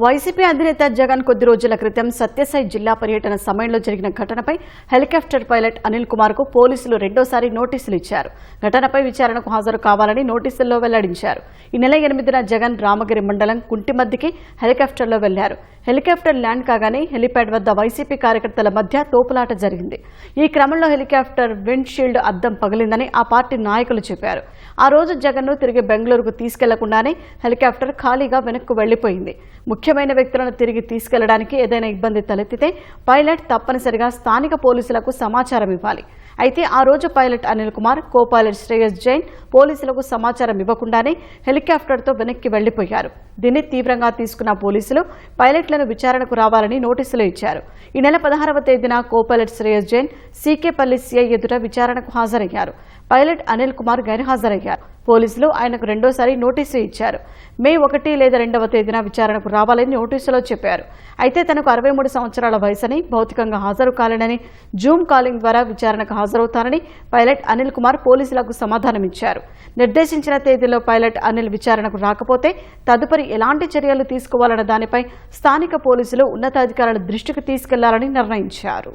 YCP అధినేత జగన్ కొద్ది రోజుల క్రితం సత్యసాయి జిల్లా పర్యటన సమయంలో జరిగిన ఘటనపై హెలికాప్టర్ పైలట్ అనిల్ కుమార్కు పోలీసులు రెండోసారి నోటీసులు ఇచ్చారు. ఘటనపై విచారణకు హాజరు కావాలని నోటీసుల్లో వెల్లడించారు. ఈ నెల ఎనిమిదిన జగన్ రామగిరి మండలం కుంటిమద్దికి హెలికాప్టర్లో వెళ్ళారు. హెలికాప్టర్ ల్యాండ్ కాగానే హెలిప్యాడ్ వద్ద వైసీపీ కార్యకర్తల మధ్య తోపులాట జరిగింది. ఈ క్రమంలో హెలికాప్టర్ విండ్ షీల్డ్ అద్దం పగిలిందని ఆ పార్టీ నాయకులు చెప్పారు. ఆ రోజు జగన్ను తిరిగి బెంగళూరుకు తీసుకెళ్ళకుండానే హెలికాప్టర్ ఖాళీగా వెనక్కు వెళ్ళిపోయింది ముఖ్యమైన వ్యక్తులను తిరిగి తీసుకెళ్ళడానికి ఏదైనా ఇబ్బంది తలెత్తితే పైలట్ తప్పనిసరిగా స్థానిక పోలీసులకు సమాచారం ఇవ్వాలి. అయితే ఆ రోజు pilot Anil Kumar co pilot Shreyas Jain పోలీసులకు సమాచారం ఇవ్వకుండానే హెలికాప్టర్తో వెనక్కి వెళ్ళిపోయారు దీన్ని తీవ్రంగా తీసుకున్న పోలీసులు పైలట్లను విచారణకు రావాలని నోటీసులు ఇచ్చారు. ఈ నెల పదహారవ తేదీన కో పైలట్ శ్రేయస్ జైన్ సీకేపల్లి సీఐ ఎదుట విచారణకు హాజరయ్యారు. పైలట్ అనిల్ కుమార్ గైర్హాజరయ్యారు. పోలీసులు ఆయనకు రెండోసారి నోటీసు ఇచ్చారు. మే ఒకటి లేదా రెండవ తేదీన విచారణకు రావాలని నోటీసులో చెప్పారు. అయితే తనకు అరవై మూడు సంవత్సరాల వయసని భౌతికంగా హాజరు కాలేనని జూమ్ కాలింగ్ ద్వారా విచారణకు హాజరవుతానని పైలట్ అనిల్ కుమార్ పోలీసులకు సమాధానమిచ్చారు నిర్దేశించిన తేదీలో పైలట్ అనిల్ విచారణకు రాకపోతే తదుపరి ఎలాంటి చర్యలు తీసుకోవాలన్న దానిపై స్థానిక పోలీసులు ఉన్నతాధికారుల దృష్టికి తీసుకెళ్ళాలని నిర్ణయించారు.